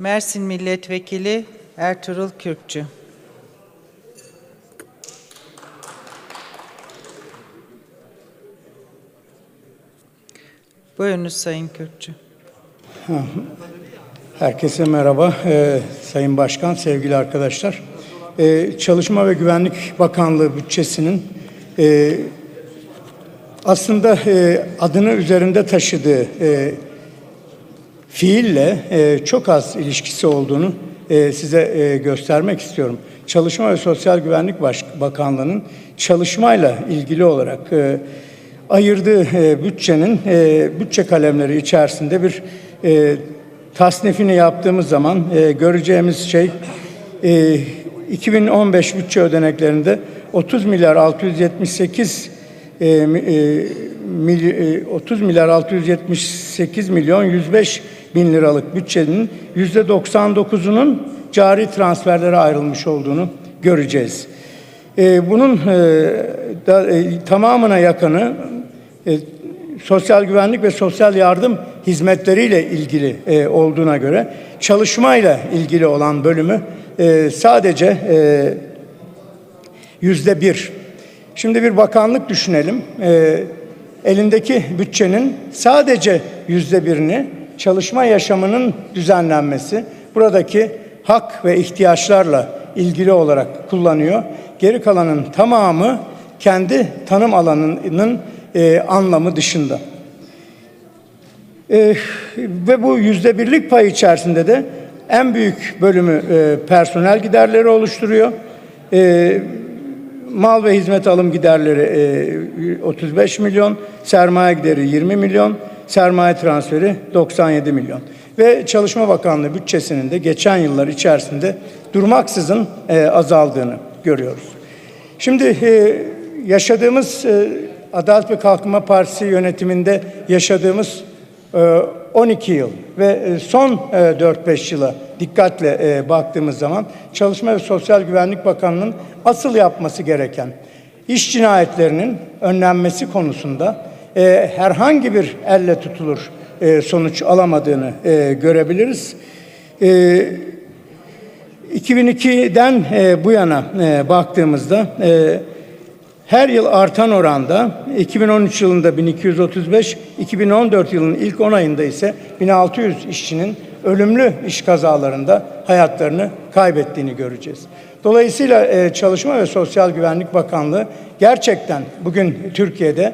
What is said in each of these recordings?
Mersin Milletvekili Ertuğrul Kürkçü. Buyurunuz Sayın Kürkçü. Herkese merhaba. Ee, Sayın Başkan, sevgili arkadaşlar. Ee, Çalışma ve Güvenlik Bakanlığı bütçesinin e, aslında e, adını üzerinde taşıdığı e, fiille e, çok az ilişkisi olduğunu e, size e, göstermek istiyorum. Çalışma ve Sosyal Güvenlik Baş- Bakanlığı'nın çalışmayla ilgili olarak e, ayırdığı e, bütçenin e, bütçe kalemleri içerisinde bir e, tasnifini yaptığımız zaman e, göreceğimiz şey e, 2015 bütçe ödeneklerinde 30 milyar 678 e, e, mil- e, 30 milyar 678 milyon 105 bin liralık bütçenin yüzde 99'unun cari transferlere ayrılmış olduğunu göreceğiz. E, bunun e, e, tamamına yakını sosyal güvenlik ve sosyal yardım hizmetleriyle ilgili olduğuna göre çalışmayla ilgili olan bölümü sadece yüzde bir. Şimdi bir bakanlık düşünelim. Elindeki bütçenin sadece yüzde birini çalışma yaşamının düzenlenmesi, buradaki hak ve ihtiyaçlarla ilgili olarak kullanıyor. Geri kalanın tamamı kendi tanım alanının e, anlamı dışında. Ee, ve bu yüzde birlik pay içerisinde de en büyük bölümü e, personel giderleri oluşturuyor. Ee, mal ve hizmet alım giderleri e, 35 milyon, sermaye gideri 20 milyon, sermaye transferi 97 milyon. Ve Çalışma Bakanlığı bütçesinin de geçen yıllar içerisinde durmaksızın e, azaldığını görüyoruz. Şimdi e, yaşadığımız e, Adalet ve Kalkınma Partisi yönetiminde yaşadığımız e, 12 yıl ve e, son e, 4-5 yıla dikkatle e, baktığımız zaman Çalışma ve Sosyal Güvenlik Bakanlığı'nın asıl yapması gereken iş cinayetlerinin önlenmesi konusunda e, herhangi bir elle tutulur e, sonuç alamadığını e, görebiliriz. E, 2002'den e, bu yana e, baktığımızda e, her yıl artan oranda 2013 yılında 1235, 2014 yılının ilk 10 ayında ise 1600 işçinin ölümlü iş kazalarında hayatlarını kaybettiğini göreceğiz. Dolayısıyla e, Çalışma ve Sosyal Güvenlik Bakanlığı gerçekten bugün Türkiye'de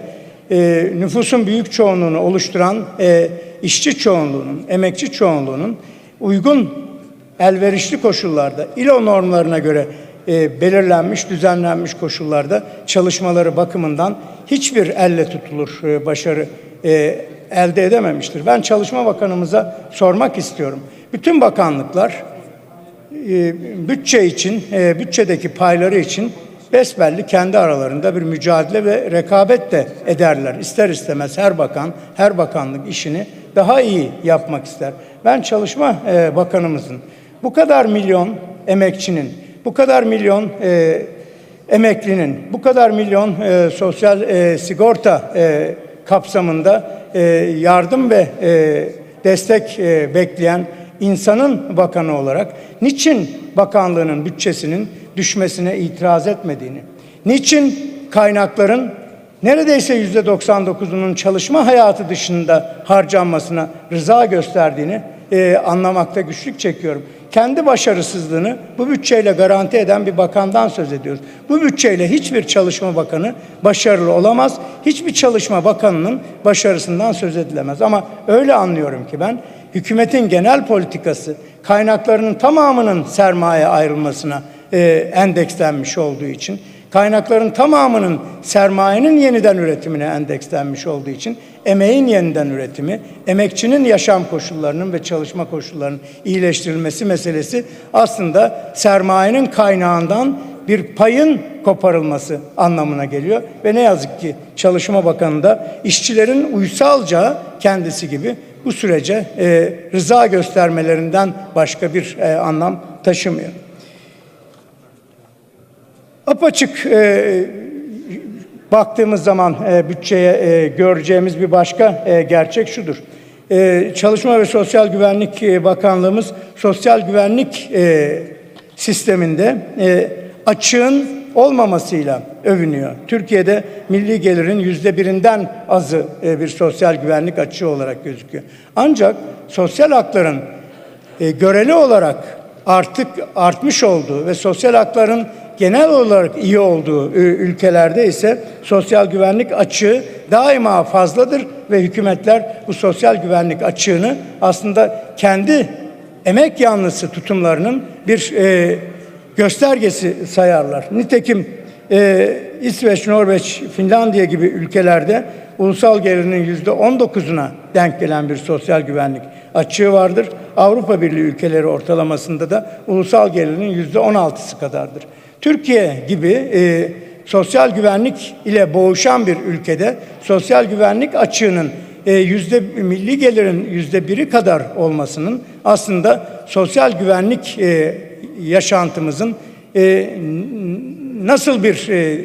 e, nüfusun büyük çoğunluğunu oluşturan e, işçi çoğunluğunun, emekçi çoğunluğunun uygun elverişli koşullarda, ILO normlarına göre e, belirlenmiş, düzenlenmiş koşullarda çalışmaları bakımından hiçbir elle tutulur e, başarı e, elde edememiştir. Ben Çalışma Bakanımıza sormak istiyorum. Bütün bakanlıklar e, bütçe için, e, bütçedeki payları için besbelli kendi aralarında bir mücadele ve rekabet de ederler. İster istemez her bakan, her bakanlık işini daha iyi yapmak ister. Ben Çalışma e, Bakanımızın bu kadar milyon emekçinin, bu kadar milyon e, emeklinin, bu kadar milyon e, sosyal e, sigorta e, kapsamında e, yardım ve e, destek e, bekleyen insanın bakanı olarak niçin bakanlığının bütçesinin düşmesine itiraz etmediğini, niçin kaynakların neredeyse yüzde 99'unun çalışma hayatı dışında harcanmasına rıza gösterdiğini e, anlamakta güçlük çekiyorum. Kendi başarısızlığını bu bütçeyle garanti eden bir bakandan söz ediyoruz. Bu bütçeyle hiçbir çalışma bakanı başarılı olamaz. Hiçbir çalışma bakanının başarısından söz edilemez. Ama öyle anlıyorum ki ben hükümetin genel politikası kaynaklarının tamamının sermaye ayrılmasına e, endekslenmiş olduğu için kaynakların tamamının sermayenin yeniden üretimine endekslenmiş olduğu için emeğin yeniden üretimi, emekçinin yaşam koşullarının ve çalışma koşullarının iyileştirilmesi meselesi aslında sermayenin kaynağından bir payın koparılması anlamına geliyor. Ve ne yazık ki Çalışma Bakanı da işçilerin uysalca kendisi gibi bu sürece e, rıza göstermelerinden başka bir e, anlam taşımıyor. Apaçık e, baktığımız zaman e, bütçeye e, göreceğimiz bir başka e, gerçek şudur. Ee, Çalışma ve Sosyal Güvenlik e, Bakanlığımız sosyal güvenlik e, sisteminde e, açığın olmamasıyla övünüyor. Türkiye'de milli gelirin yüzde birinden azı e, bir sosyal güvenlik açığı olarak gözüküyor. Ancak sosyal hakların e, göreli olarak artık artmış olduğu ve sosyal hakların genel olarak iyi olduğu ülkelerde ise sosyal güvenlik açığı daima fazladır ve hükümetler bu sosyal güvenlik açığını aslında kendi emek yanlısı tutumlarının bir e, göstergesi sayarlar. Nitekim e, İsveç, Norveç, Finlandiya gibi ülkelerde ulusal gelirinin yüzde 19'una denk gelen bir sosyal güvenlik açığı vardır. Avrupa Birliği ülkeleri ortalamasında da ulusal gelirinin yüzde 16'sı kadardır. Türkiye gibi e, sosyal güvenlik ile boğuşan bir ülkede sosyal güvenlik açığının e, yüzde milli gelirin yüzde biri kadar olmasının aslında sosyal güvenlik e, yaşantımızın e, nasıl bir e,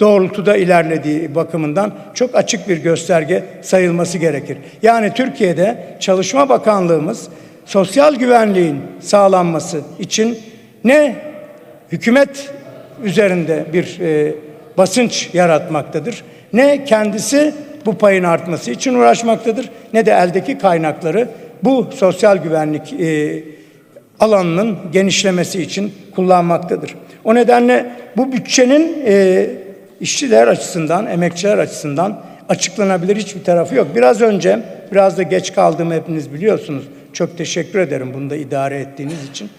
doğrultuda ilerlediği bakımından çok açık bir gösterge sayılması gerekir. Yani Türkiye'de Çalışma Bakanlığımız sosyal güvenliğin sağlanması için ne hükümet üzerinde bir e, basınç yaratmaktadır. Ne kendisi bu payın artması için uğraşmaktadır ne de eldeki kaynakları bu sosyal güvenlik e, alanının genişlemesi için kullanmaktadır. O nedenle bu bütçenin e, işçiler açısından, emekçiler açısından açıklanabilir hiçbir tarafı yok. Biraz önce, biraz da geç kaldığımı hepiniz biliyorsunuz. Çok teşekkür ederim bunu da idare ettiğiniz için.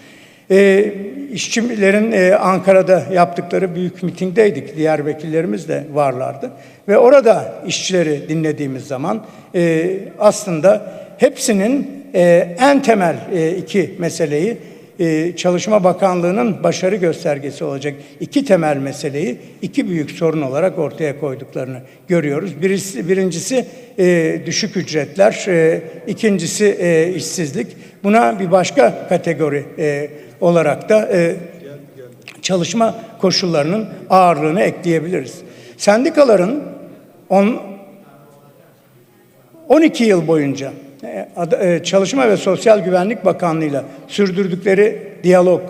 E, işçilerin e, Ankara'da yaptıkları büyük mitingdeydik. Diğer vekillerimiz de varlardı. Ve orada işçileri dinlediğimiz zaman e, aslında hepsinin e, en temel e, iki meseleyi e, Çalışma Bakanlığı'nın başarı göstergesi olacak iki temel meseleyi iki büyük sorun olarak ortaya koyduklarını görüyoruz. Birisi, birincisi e, düşük ücretler, e, ikincisi e, işsizlik. Buna bir başka kategori e, olarak da e, çalışma koşullarının ağırlığını ekleyebiliriz. Sendikaların on, 12 yıl boyunca Çalışma ve Sosyal Güvenlik Bakanlığı'yla sürdürdükleri diyalog,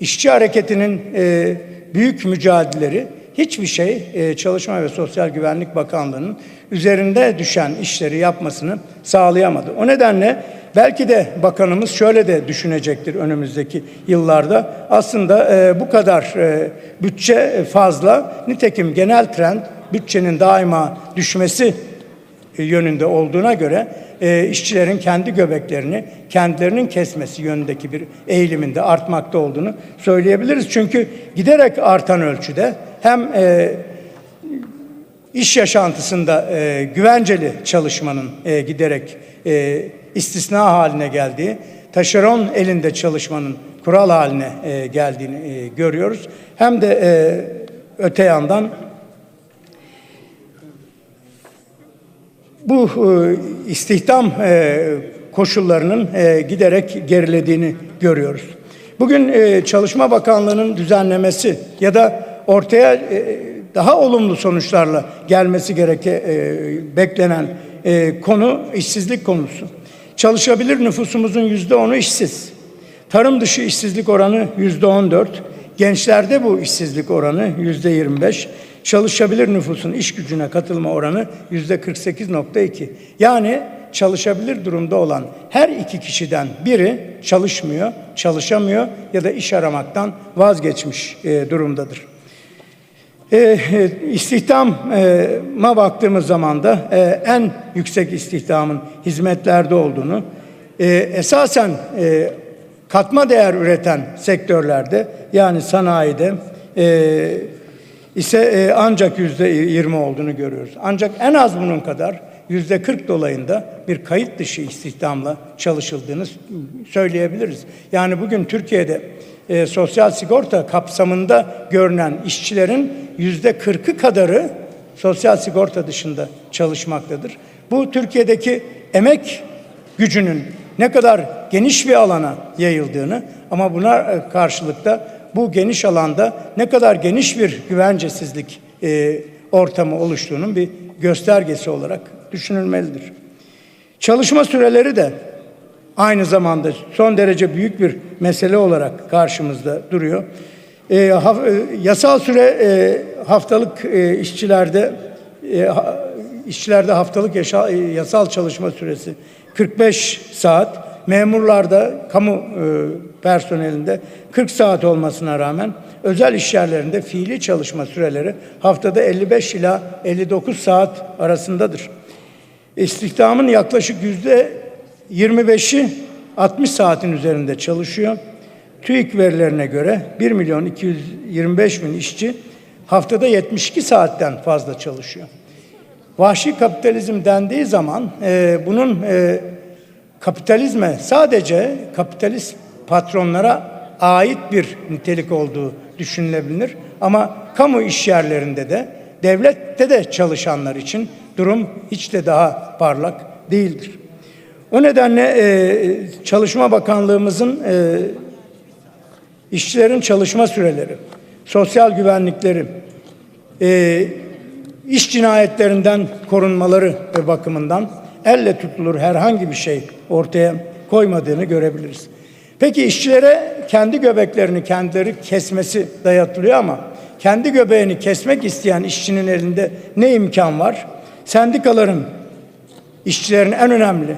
işçi hareketinin e, büyük mücadeleleri hiçbir şey e, Çalışma ve Sosyal Güvenlik Bakanlığı'nın üzerinde düşen işleri yapmasını sağlayamadı. O nedenle belki de bakanımız şöyle de düşünecektir önümüzdeki yıllarda. Aslında e, bu kadar e, bütçe fazla. Nitekim genel trend bütçenin daima düşmesi yönünde olduğuna göre e, işçilerin kendi göbeklerini kendilerinin kesmesi yönündeki bir eğiliminde artmakta olduğunu söyleyebiliriz. Çünkü giderek artan ölçüde hem e, iş yaşantısında e, güvenceli çalışmanın e, giderek e, istisna haline geldiği, taşeron elinde çalışmanın kural haline e, geldiğini e, görüyoruz. Hem de e, öte yandan bu e, istihdam e, koşullarının e, giderek gerilediğini görüyoruz. Bugün Çalışma Bakanlığı'nın düzenlemesi ya da ortaya daha olumlu sonuçlarla gelmesi gereke beklenen konu işsizlik konusu. Çalışabilir nüfusumuzun yüzde onu işsiz. Tarım dışı işsizlik oranı yüzde on dört. Gençlerde bu işsizlik oranı yüzde 25. Çalışabilir nüfusun iş gücüne katılma oranı yüzde 48.2. Yani çalışabilir durumda olan her iki kişiden biri çalışmıyor, çalışamıyor ya da iş aramaktan vazgeçmiş e, durumdadır. E, e, istihdama baktığımız zaman da e, en yüksek istihdamın hizmetlerde olduğunu, esasen katma değer üreten sektörlerde yani sanayide ise e, ancak yüzde 20 olduğunu görüyoruz. Ancak en az bunun kadar yüzde 40 dolayında bir kayıt dışı istihdamla çalışıldığını söyleyebiliriz. Yani bugün Türkiye'de e, sosyal sigorta kapsamında görünen işçilerin yüzde 40'ı kadarı sosyal sigorta dışında çalışmaktadır. Bu Türkiye'deki emek gücünün ne kadar geniş bir alana yayıldığını ama buna e, karşılık da bu geniş alanda ne kadar geniş bir güvencesizlik e, ortamı oluştuğunun bir göstergesi olarak düşünülmelidir. Çalışma süreleri de aynı zamanda son derece büyük bir mesele olarak karşımızda duruyor. E, haf- e, yasal süre e, haftalık e, işçilerde e, ha- işçilerde haftalık yaşa- e, yasal çalışma süresi 45 saat. Memurlarda, kamu e, personelinde 40 saat olmasına rağmen özel iş yerlerinde fiili çalışma süreleri haftada 55 ila 59 saat arasındadır. İstihdamın yaklaşık yüzde 25'i 60 saatin üzerinde çalışıyor. TÜİK verilerine göre 1 milyon 225 bin işçi haftada 72 saatten fazla çalışıyor. Vahşi kapitalizm dendiği zaman e, bunun e, kapitalizme sadece kapitalist patronlara ait bir nitelik olduğu düşünülebilir. Ama kamu iş yerlerinde de devlette de çalışanlar için durum hiç de daha parlak değildir. O nedenle e, Çalışma Bakanlığımızın e, işçilerin çalışma süreleri, sosyal güvenlikleri, e, iş cinayetlerinden korunmaları ve bakımından elle tutulur herhangi bir şey ortaya koymadığını görebiliriz. Peki işçilere kendi göbeklerini kendileri kesmesi dayatılıyor ama kendi göbeğini kesmek isteyen işçinin elinde ne imkan var? Sendikaların işçilerin en önemli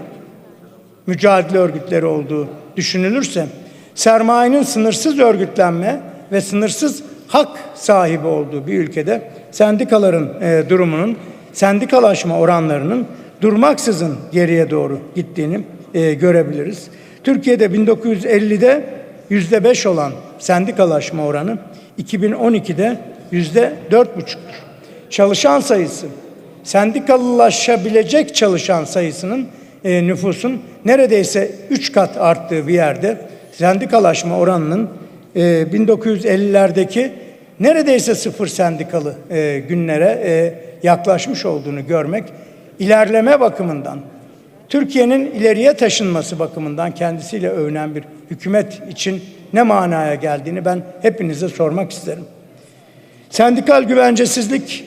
mücadele örgütleri olduğu düşünülürse sermayenin sınırsız örgütlenme ve sınırsız hak sahibi olduğu bir ülkede sendikaların e, durumunun sendikalaşma oranlarının durmaksızın geriye doğru gittiğini e, görebiliriz. Türkiye'de 1950'de yüzde beş olan sendikalaşma oranı 2012'de yüzde dört buçuktur. Çalışan sayısı sendikalılaşabilecek çalışan sayısının e, nüfusun neredeyse 3 kat arttığı bir yerde sendikalaşma oranının e, 1950'lerdeki neredeyse sıfır sendikalı e, günlere e, yaklaşmış olduğunu görmek ilerleme bakımından Türkiye'nin ileriye taşınması bakımından kendisiyle övünen bir hükümet için ne manaya geldiğini ben hepinize sormak isterim. Sendikal güvencesizlik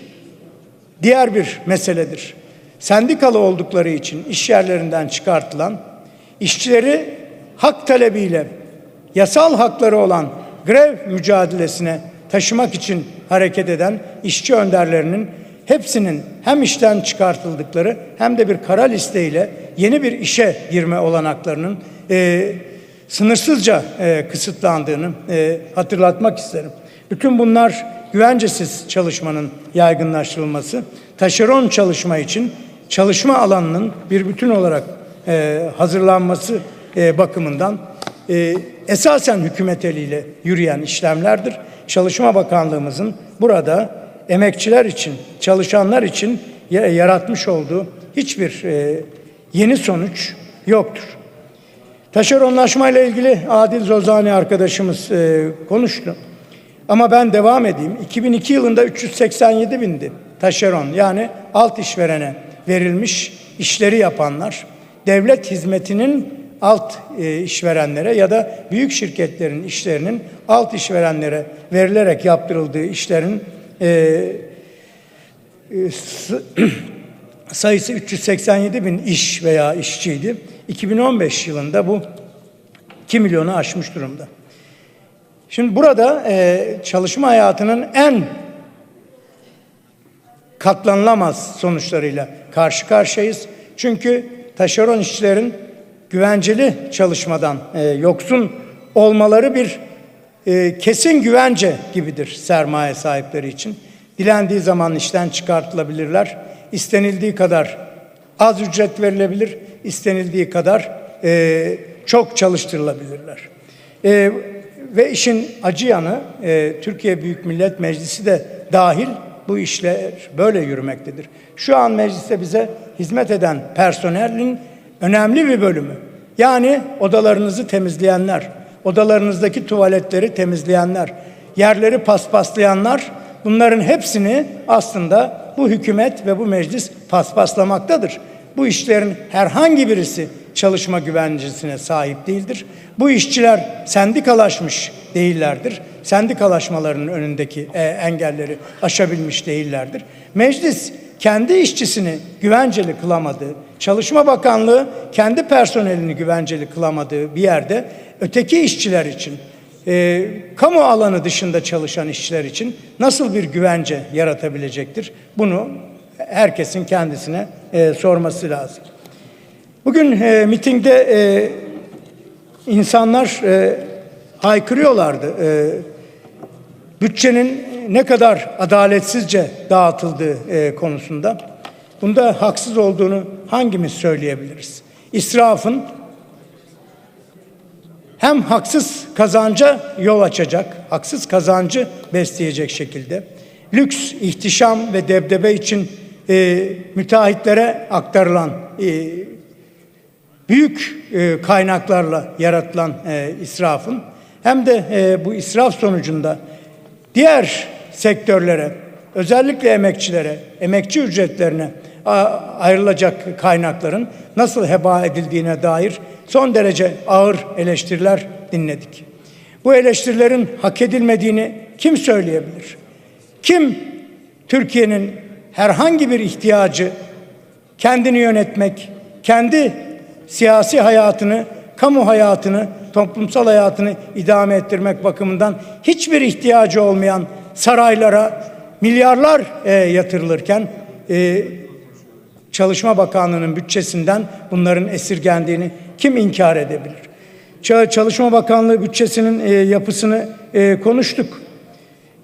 diğer bir meseledir. Sendikalı oldukları için iş yerlerinden çıkartılan, işçileri hak talebiyle yasal hakları olan grev mücadelesine taşımak için hareket eden işçi önderlerinin hepsinin hem işten çıkartıldıkları hem de bir kara listeyle yeni bir işe girme olanaklarının e, sınırsızca e, kısıtlandığını e, hatırlatmak isterim. Bütün bunlar güvencesiz çalışmanın yaygınlaştırılması, taşeron çalışma için çalışma alanının bir bütün olarak e, hazırlanması e, bakımından e, esasen hükümet eliyle yürüyen işlemlerdir. Çalışma Bakanlığımızın burada emekçiler için, çalışanlar için ya- yaratmış olduğu hiçbir e, yeni sonuç yoktur. Taşeronlaşma ile ilgili Adil Zozani arkadaşımız e, konuştu. Ama ben devam edeyim. 2002 yılında 387 bindi taşeron yani alt işverene verilmiş işleri yapanlar. Devlet hizmetinin alt e, işverenlere ya da büyük şirketlerin işlerinin alt işverenlere verilerek yaptırıldığı işlerin e, e, s- sayısı 387 bin iş veya işçiydi. 2015 yılında bu 2 milyonu aşmış durumda. Şimdi burada e, çalışma hayatının en katlanılamaz sonuçlarıyla karşı karşıyayız. Çünkü taşeron işçilerin güvenceli çalışmadan e, yoksun olmaları bir e, kesin güvence gibidir sermaye sahipleri için. Dilendiği zaman işten çıkartılabilirler. İstenildiği kadar az ücret verilebilir, istenildiği kadar e, çok çalıştırılabilirler. E, ve işin acı yanı e, Türkiye Büyük Millet Meclisi de dahil bu işler böyle yürümektedir. Şu an mecliste bize hizmet eden personelin önemli bir bölümü. Yani odalarınızı temizleyenler, odalarınızdaki tuvaletleri temizleyenler, yerleri paspaslayanlar bunların hepsini aslında bu hükümet ve bu meclis paspaslamaktadır. Bu işlerin herhangi birisi çalışma güvencesine sahip değildir. Bu işçiler sendikalaşmış değillerdir. Sendikalaşmalarının önündeki e, engelleri aşabilmiş değillerdir. Meclis kendi işçisini güvenceli kılamadığı, Çalışma Bakanlığı kendi personelini güvenceli kılamadığı bir yerde öteki işçiler için, e, kamu alanı dışında çalışan işçiler için nasıl bir güvence yaratabilecektir? Bunu herkesin kendisine e, sorması lazım. Bugün e, mitingde e, insanlar e, haykırıyorlardı. E, bütçenin ne kadar adaletsizce dağıtıldığı e, konusunda. Bunda haksız olduğunu hangimiz söyleyebiliriz? İsrafın hem haksız kazanca yol açacak, haksız kazancı besleyecek şekilde, lüks, ihtişam ve debdebe için e, müteahhitlere aktarılan e, büyük e, kaynaklarla yaratılan e, israfın hem de e, bu israf sonucunda diğer sektörlere, özellikle emekçilere, emekçi ücretlerine ayrılacak kaynakların nasıl heba edildiğine dair son derece ağır eleştiriler dinledik. Bu eleştirilerin hak edilmediğini kim söyleyebilir? Kim Türkiye'nin herhangi bir ihtiyacı kendini yönetmek, kendi siyasi hayatını, kamu hayatını, toplumsal hayatını idame ettirmek bakımından hiçbir ihtiyacı olmayan saraylara milyarlar e, yatırılırken e, Çalışma Bakanlığı'nın bütçesinden bunların esirgendiğini kim inkar edebilir? Ça- Çalışma Bakanlığı bütçesinin e, yapısını e, konuştuk.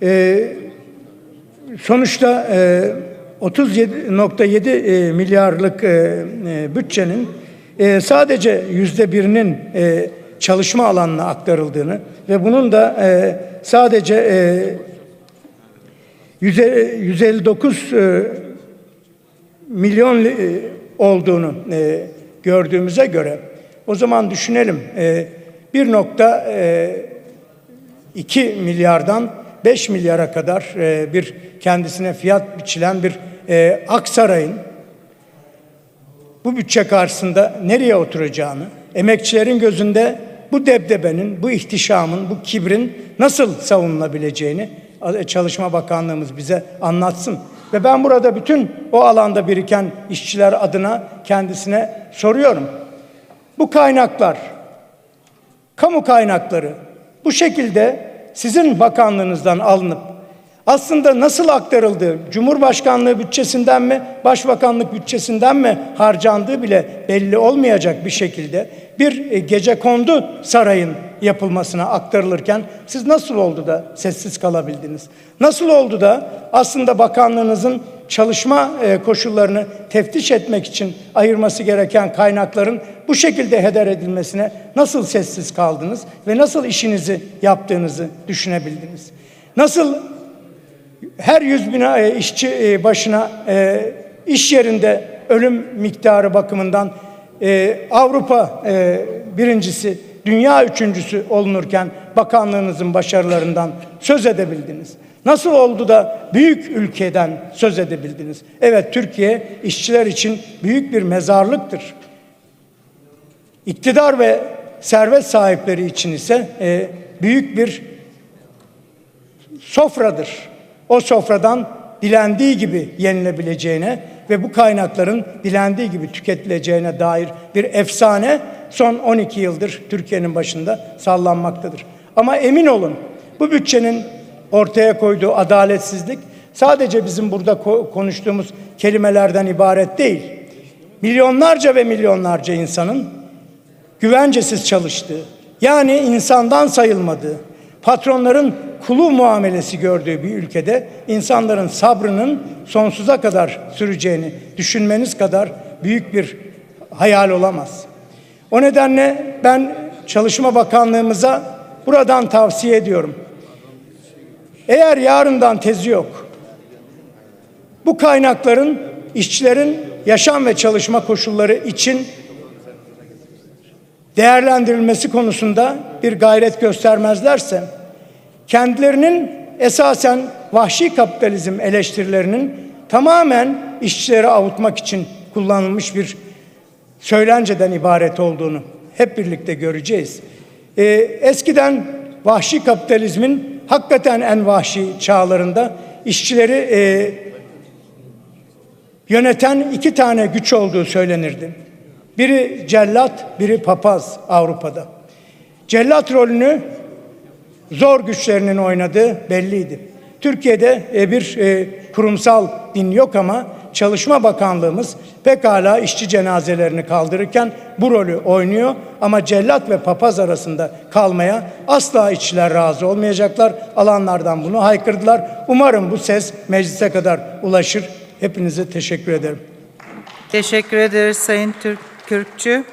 E, sonuçta e, 37.7 e, milyarlık e, e, bütçenin e, sadece yüzde birinin e, çalışma alanına aktarıldığını ve bunun da e, sadece e, 159 e, milyon e, olduğunu e, gördüğümüze göre. O zaman düşünelim e, 1.2 milyardan 5 milyara kadar bir kendisine fiyat biçilen bir Aksaray'ın bu bütçe karşısında nereye oturacağını, emekçilerin gözünde bu debdebenin, bu ihtişamın, bu kibrin nasıl savunulabileceğini Çalışma Bakanlığımız bize anlatsın. Ve ben burada bütün o alanda biriken işçiler adına kendisine soruyorum. Bu kaynaklar, kamu kaynakları bu şekilde sizin bakanlığınızdan alınıp aslında nasıl aktarıldığı, Cumhurbaşkanlığı bütçesinden mi, Başbakanlık bütçesinden mi harcandığı bile belli olmayacak bir şekilde bir e, gece kondu sarayın yapılmasına aktarılırken siz nasıl oldu da sessiz kalabildiniz? Nasıl oldu da aslında bakanlığınızın çalışma e, koşullarını teftiş etmek için ayırması gereken kaynakların bu şekilde heder edilmesine nasıl sessiz kaldınız ve nasıl işinizi yaptığınızı düşünebildiniz? Nasıl her yüz bin e, işçi e, başına iş yerinde ölüm miktarı bakımından Avrupa birincisi, dünya üçüncüsü olunurken bakanlığınızın başarılarından söz edebildiniz. Nasıl oldu da büyük ülkeden söz edebildiniz? Evet Türkiye işçiler için büyük bir mezarlıktır. İktidar ve servet sahipleri için ise e, büyük bir sofradır. O sofradan dilendiği gibi yenilebileceğine ve bu kaynakların dilendiği gibi tüketileceğine dair bir efsane son 12 yıldır Türkiye'nin başında sallanmaktadır. Ama emin olun bu bütçenin ortaya koyduğu adaletsizlik sadece bizim burada ko- konuştuğumuz kelimelerden ibaret değil. Milyonlarca ve milyonlarca insanın güvencesiz çalıştığı, yani insandan sayılmadığı, patronların kulu muamelesi gördüğü bir ülkede insanların sabrının sonsuza kadar süreceğini düşünmeniz kadar büyük bir hayal olamaz. O nedenle ben Çalışma Bakanlığımıza buradan tavsiye ediyorum. Eğer yarından tezi yok, bu kaynakların işçilerin yaşam ve çalışma koşulları için değerlendirilmesi konusunda bir gayret göstermezlerse kendilerinin esasen vahşi kapitalizm eleştirilerinin tamamen işçileri avutmak için kullanılmış bir söylenceden ibaret olduğunu hep birlikte göreceğiz. Ee, eskiden vahşi kapitalizmin hakikaten en vahşi çağlarında işçileri e, yöneten iki tane güç olduğu söylenirdi. Biri cellat, biri papaz Avrupa'da. Cellat rolünü zor güçlerinin oynadığı belliydi. Türkiye'de e, bir e, kurumsal din yok ama Çalışma Bakanlığımız pekala işçi cenazelerini kaldırırken bu rolü oynuyor ama cellat ve papaz arasında kalmaya asla işçiler razı olmayacaklar. Alanlardan bunu haykırdılar. Umarım bu ses meclise kadar ulaşır. Hepinize teşekkür ederim. Teşekkür ederiz Sayın Türk Kürkçü.